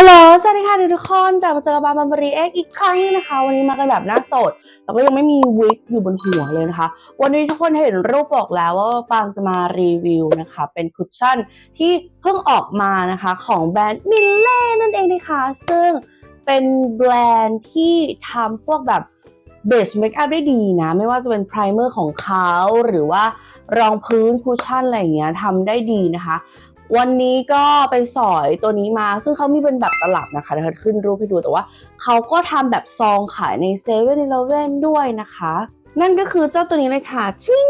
ฮัลโหล สวัสดีค่ะทุกคนกลับมาเจอกับบาร์บารีเอ็กอีกครั้งนึงนะคะ วันนี้มากันแบบหน้าสด แล้วก็ยังไม่มีวิกอยู่บนหัวเลยนะคะ วันนี้ทุกคนเห็นรูปบอกแล้วว่าปางจะมารีวิวนะคะ เป็นคุชชั่นที่เพิ่งออกมานะคะของแบรนด์มิลเล่นั่นเองนะคะ ซึ่งเป็นแบรนด์ที่ทำพวกแบบเบสเมคอัพได้ดีนะ ไม่ว่าจะเป็นไพรเมอร์ของเขาหรือว่ารองพื้นคุชชั่นอะไรอย่างเงี้ยทำได้ดีนะคะ วันนี้ก็ไปสอยตัวนี้มา ซึ่งเขามีเป็นแบบตลับนะคะเดี๋ยวขึ้นรูปให้ดูแต่ว่าเขาก็ทำแบบซองขายในเซเว่นเลเว่นด้วยนะคะ นั่นก็คือเจ้าตัวนี้เลยค่ะ ชิง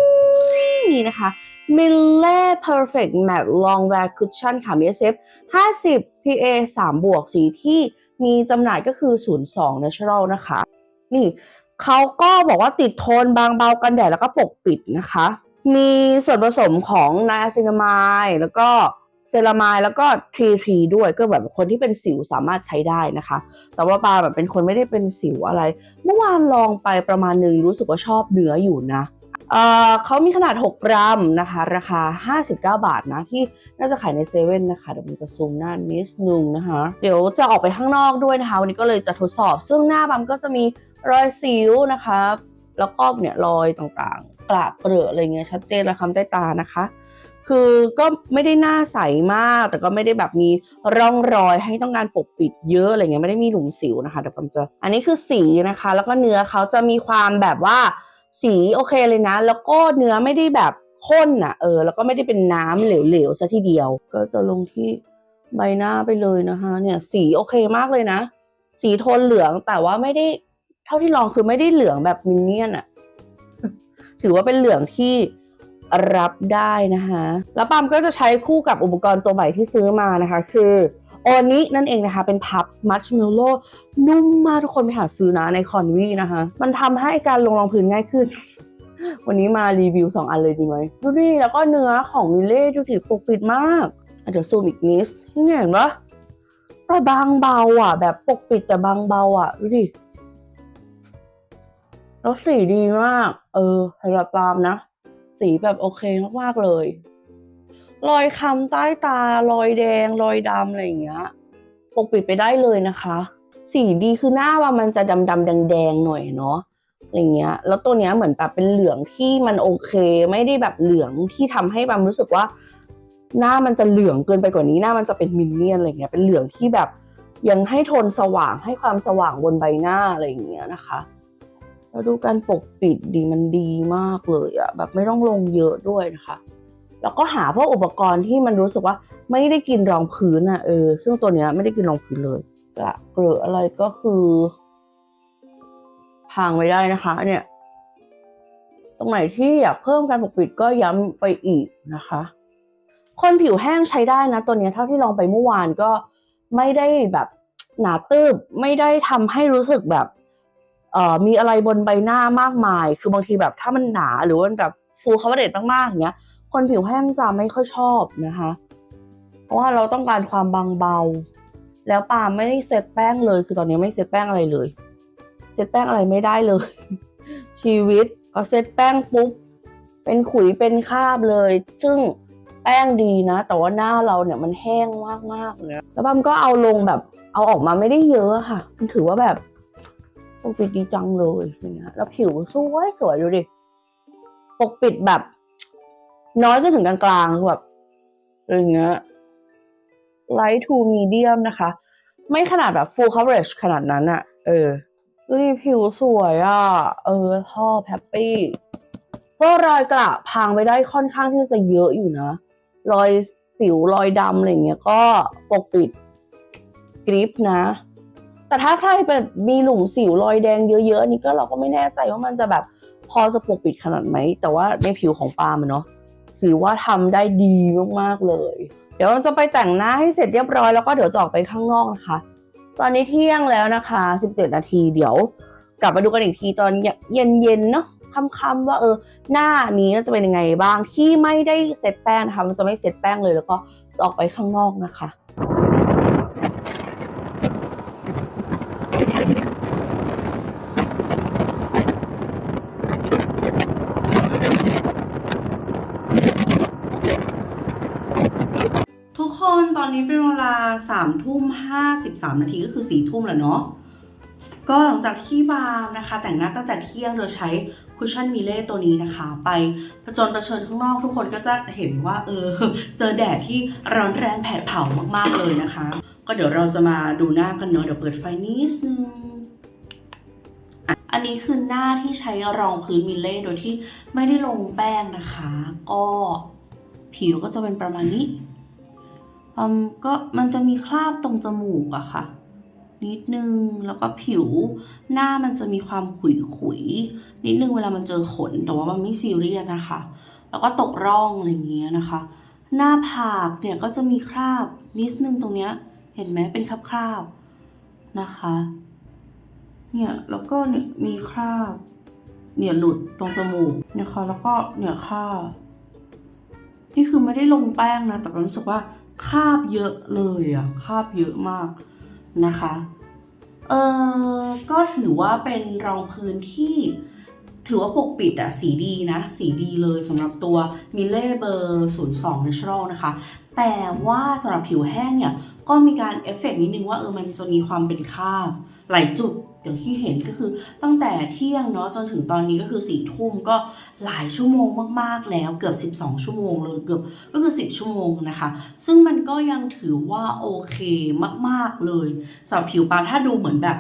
นี่นะคะ m i l l e Perfect Matte Long Wear Cushion ค่ะมี SPF 50 PA 3 บวกสีที่มีจำหน่ายก็คือ 02 Natural นะคะ นี่เขาก็บอกว่าติดทนบางเบากันแดดแล้วก็ปกปิดนะคะ มีส่วนผสมของไนอาซินามายแล้วก็ เซรามายแล้วก็ทรีทรีด้วยก็แบบคนที่เป็นสิวสามารถใช้ได้นะคะ แต่ว่าปาแบบเป็นคนไม่ได้เป็นสิวอะไร เมื่อวานลองไปประมาณหนึ่งรู้สึกว่าชอบเนื้ออยู่นะเเขามีขนาด 6 กรัมนะคะ ราคา 59 บาทนะ ที่น่าจะขายในเซเว่นนะคะ เดี๋ยวผมจะซูมหน้านิดนึงนะคะ เดี๋ยวจะออกไปข้างนอกด้วยนะคะ วันนี้ก็เลยจะทดสอบ ซึ่งหน้าบัมก็จะมีรอยสิวนะคะ แล้วก็เนี่ยรอยต่างๆ กระเปรอะอะไรเงี้ยชัดเจนและคำใต้ตานะคะ คือก็ไม่ได้หน้าใสมาก แต่ก็ไม่ได้แบบมีร่องรอยให้ต้องการปกปิดเยอะอะไรเงี้ยไม่ได้มีหลุมสิวนะคะเดี๋ยวผมจะอันนี้คือสีนะคะ แล้วก็เนื้อเขาจะมีความแบบว่าสีโอเคเลยนะ แล้วก็เนื้อไม่ได้แบบข้นอะเออ แล้วก็ไม่ได้เป็นน้ำเหลวๆซะทีเดียว ก็จะลงที่ใบหน้าไปเลยนะคะ เนี่ย สีโอเคมากเลยนะ สีโทนเหลืองแต่ว่าไม่ได้ เท่าที่ลองคือไม่ได้เหลืองแบบมินเนี่ยนอะ ถือว่าเป็นเหลืองที่ รับได้นะคะแล้วปามก็จะใช้คู่กับอุปกรณ์ตัวใหม่ที่ซื้อมานะคะ คือโอนินั่นเองนะคะ เป็นพับมัชเมลโล่นุ่มมากทุกคนไปหาซื้อนะในคอนวีนะคะ มันทำให้การลงรองพื้นง่ายขึ้น วันนี้มารีวิว 2 อันเลยดีไหมดูดิแล้วก็เนื้อของมิเล่ดูดิปกปิดมากอะเดี๋ยวซูมอีกนิดนี่เห็นปะแต่บางเบาอะ แบบปกปิดแต่บางเบาอะดูดิแล้วสีดีมาก เออสำหรับปามนะ สีแบบโอเคมากๆเลย รอยคำใต้ตารอยแดง รอยดำอะไรอย่างเงี้ยปกปิดไปได้เลยนะคะ สีดีคือหน้าว่ามันจะดำดำแดงแดงหน่อยเนาะอะไรเงี้ย แล้วตัวเนี้ยเหมือนแบบเป็นเหลืองที่มันโอเค ไม่ได้แบบเหลืองที่ทำให้บามรู้สึกว่า หน้ามันจะเหลืองเกินไปกว่านี้หน้ามันจะเป็นมินเนี่ยนอะไรเงี้ยเป็นเหลืองที่แบบยังให้โทนสว่างให้ความสว่างบนใบหน้าอะไรอย่างเงี้ยนะคะ แล้วดูการปกปิดดีมันดีมากเลยอะแบบไม่ต้องลงเยอะด้วยนะคะ แล้วก็หาพวกอุปกรณ์ที่มันรู้สึกว่าไม่ได้กินรองพื้นอะเออ ซึ่งตัวเนี้ยไม่ได้กินรองพื้นเลยกระเกลืออะไรก็คือพังไว้ได้นะคะ เนี่ย ตรงไหนที่อยากเพิ่มการปกปิดก็ย้ำไปอีกนะคะ คนผิวแห้งใช้ได้นะ ตัวเนี้ยเท่าที่ลองไปเมื่อวานก็ไม่ได้แบบหนาตืบไม่ได้ทำให้รู้สึกแบบ เอ่อมีอะไรบนใบหน้ามากมาย คือบางทีแบบถ้ามันหนาหรือว่ามันแบบฟูคาร์บเดตมากๆอย่างเงี้ย คนผิวแห้งจะไม่ค่อยชอบนะคะ เพราะว่าเราต้องการความบางเบา แล้วปาไม่ได้เซตแป้งเลย คือตอนนี้ไม่เซตแป้งอะไรเลย เซตแป้งอะไรไม่ได้เลย ชีวิตพอเซตแป้งปุ๊บเป็นขุยเป็นคราบเลย ซึ่งแป้งดีนะ แต่ว่าหน้าเราเนี่ยมันแห้งมากๆเลยแล้วปามก็เอาลงแบบ เอาออกมาไม่ได้เยอะค่ะ มันถือว่าแบบ ปกปิดดีจังเลยอย่างเงี้ยแล้วผิวสวยสวยดูดิ ปกปิดแบบ น้อยจนถึงกลางๆแบบอะไรอย่างเงี้ย light to medium นะคะ ไม่ขนาดแบบ full coverage ขนาดนั้นอะเออดูดิผิวสวยอะเออชอบแฮปปี้เพรอยกระพังไปได้ค่อนข้างที่จะเยอะอยู่นะ รอยสิวรอยดำอะไรอย่างเงี้ยก็ปกปิดกริปนะ แต่ถ้าใครแบบมีหลุมสิวรอยแดงเยอะๆนี่ก็เราก็ไม่แน่ใจว่ามันจะแบบพอจะปกปิดขนาดไหม แต่ว่าในผิวของปาล์มเนาะถือว่าทำได้ดีมากๆเลย เดี๋ยวจะไปแต่งหน้าให้เสร็จเรียบร้อยแล้วก็เดี๋ยวจอกไปข้างนอกนะคะ ตอนนี้เที่ยงแล้วนะคะ 17 นาทีเดี๋ยว กลับมาดูกันอีกทีตอนเย็นๆเนาะค่ำๆว่าเออหน้านี้จะเป็นยังไงบ้างที่ไม่ได้เซตแป้งนะคะมันจะไม่เซตแป้งเลยแล้วก็ออกไปข้างนอกนะคะ ทุก คนตอนนี้เป็นเวลาสามทุ่มห้าสิบสามนาทีก็คือสี่ทุ่มแล้วเนาะก็หลังจากที่บาร์มนะคะ แต่งหน้าตั้งแต่เที่ยงโดยใช้คุชชั่นมิเล่ตัวนี้นะคะ ไปผจญประเชิญข้างนอกทุกคนก็จะเห็นว่าเออเจอแดดที่ร้อนแรงแผดเผามากๆเลยนะคะ ก็เดี๋ยวเราจะมาดูหน้ากันเนาะเดี๋ยวเปิดไฟนิดนึงอะอันนี้คือหน้าที่ใช้รองพื้นมิเล่โดยที่ไม่ได้ลงแป้งนะคะ ก็ผิวก็จะเป็นประมาณนี้ ก็มันจะมีคราบตรงจมูกอะค่ะ นิดนึงแล้วก็ผิวหน้ามันจะมีความขุยขุยๆนิดนึงเวลามันเจอขนแต่ว่ามันไม่ซีเรียสนะคะ แล้วก็ตกร่องอะไรเงี้ยนะคะ หน้าผากเนี่ยก็จะมีคราบนิดนึงตรงเนี้ยเห็นไหมเป็นคราบคราบๆนะคะเนี่ยแล้วก็เนี่ยมีคราบเนี่ยหลุดตรงจมูกนะคะแล้วก็เนี่ยคราบนี่คือไม่ได้ลงแป้งนะแต่รู้สึกว่า คาบเยอะเลยอะคาบเยอะมากนะคะ เออก็ถือว่าเป็นรองพื้นที่ ถือว่าปกปิดอะสีดีนะ สีดีเลยสำหรับตัวมิเล่เบอร์ 02 Natural นะคะ แต่ว่าสำหรับผิวแห้งเนี่ย ก็มีการเอฟเฟกต์นิดนึงว่าเออมันจะมีความเป็นคราบหลายจุดอย่างที่เห็นก็คือตั้งแต่เที่ยงเนาะจนถึงตอนนี้ก็คือสี่ทุ่มก็หลายชั่วโมงมากๆแล้วเกือบ 12 ชั่วโมงเลยเกือบก็คือ 10 ชั่วโมงนะคะ ซึ่งมันก็ยังถือว่าโอเคมากๆเลยสำหรับผิวปาถ้าดูเหมือนแบบ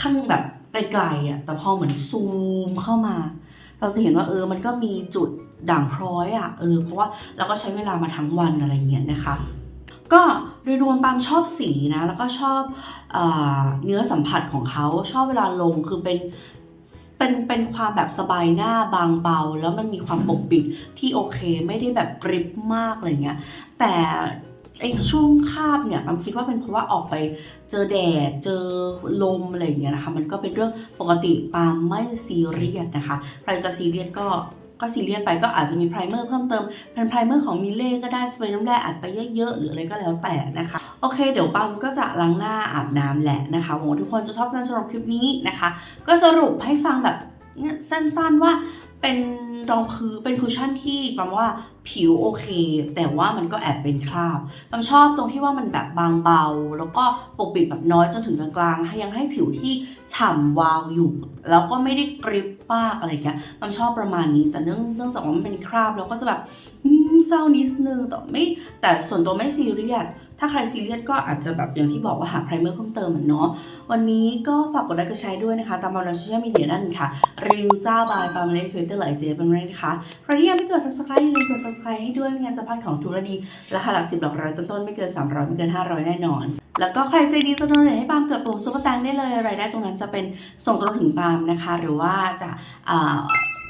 ข้างแบบไกลๆอะแต่พอเหมือนซูมเข้ามา เราจะเห็นว่าเออมันก็มีจุดด่างพร้อยอะเออเพราะว่าเราก็ใช้เวลามาทั้งวันอะไรเงี้ยนะคะ ก็โดยรวมปามชอบสีนะ แล้วก็ชอบเอเนื้อสัมผัสของเขาชอบเวลาลงคือเป็นเป็นเป็นความแบบสบายหน้าบางเบา แล้วมันมีความปกปิดที่โอเคไม่ได้แบบกริบมากอะไรเงี้ยแต่ไอช่วงคาบเนี่ยปามคิดว่าเป็นเพราะว่าออกไปเจอแดดเจอลมอะไรเงี้ยนะคะมันก็เป็นเรื่องปกติปามไม่ซีเรียสนะคะใครจะซีเรียสก็ ก็ซีเรียสไปก็อาจจะมีไพรเมอร์เพิ่มเติมเป็นไพรเมอร์ของมิเล่ก็ได้สเปรย์น้ำแร่อัดไปเยอะๆหรืออะไรก็แล้วแต่นะคะโอเค เดี๋ยวปัมก็จะล้างหน้าอาบน้ำแหละนะคะหวังว่าทุกคนจะชอบการสรุปคลิปนี้นะคะ ก็สรุปให้ฟังแบบสั้นๆว่า เป็นรองพื้นเป็นคุชชั่นที่ปัมว่าผิวโอเค แต่ว่ามันก็แอบเป็นคราบปัมชอบตรงที่ว่ามันแบบบางเบา แล้วก็ปกปิดแบบน้อยจนถึงกลางๆให้ยังให้ผิวที่ฉ่ำวาวอยู่ แล้วก็ไม่ได้กริบมากอะไรเงี้ยปัมชอบประมาณนี้ แต่เนื่องเนื่องจากว่ามันเป็นคราบแล้วก็จะแบบเศร้านิดนึงแต่ไม่แต่ส่วนตัวไม่ซีเรียส ถ้าใครซีเรียสก็อาจจะแบบอย่างที่บอกว่าหาไพรเมอร์เพิ่มเติมเหมือนเนาะ วันนี้ก็ฝากกดไลค์กดแชร์ด้วยนะคะ ตามบอลโซเชียลมีเดียนั่นค่ะ รีวิวเจ้าบายปาล์มเลทวิตเตอร์ไหลเจเป็นไรนะคะ ใครที่ยังไม่กด subscribe อย่าลืมกด subscribe ให้ด้วยไม่งั้นจะพลาดของทุรดี ราคาหลักสิบหลักร้อยต้นๆ ไม่เกิน 300 ไม่เกิน 500 แน่นอน แล้วก็ใครใจดีจะโดนให้ปาล์มเกิดปุ่มซุปเปอร์แตงได้เลยรายได้ตรงนั้นจะเป็นส่งตรงถึงปาล์มนะคะ หรือว่าจะอ่า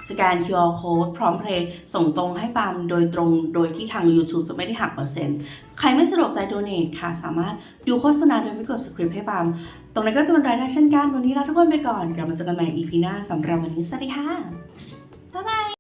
สแกน QR code พร้อมเพลย์ส่งตรงให้ปาล์มโดยตรงโดยที่ทาง YouTube จะไม่ได้หักเปอร์เซ็นต์ ใครไม่สะดวกใจโดเน a ค่ะ สามารถดูโฆษณาโดยไม่กดสคริปต์ให้ปาล์มตรงนั้นก็จะเป็นรายได้เช่นกัน วันนี้ลาทุกคนไปก่อนกลับมาเจอกันใหม่ EP หน้าสำหรับวันนี้สวัสดีค่ะ บ๊ายบาย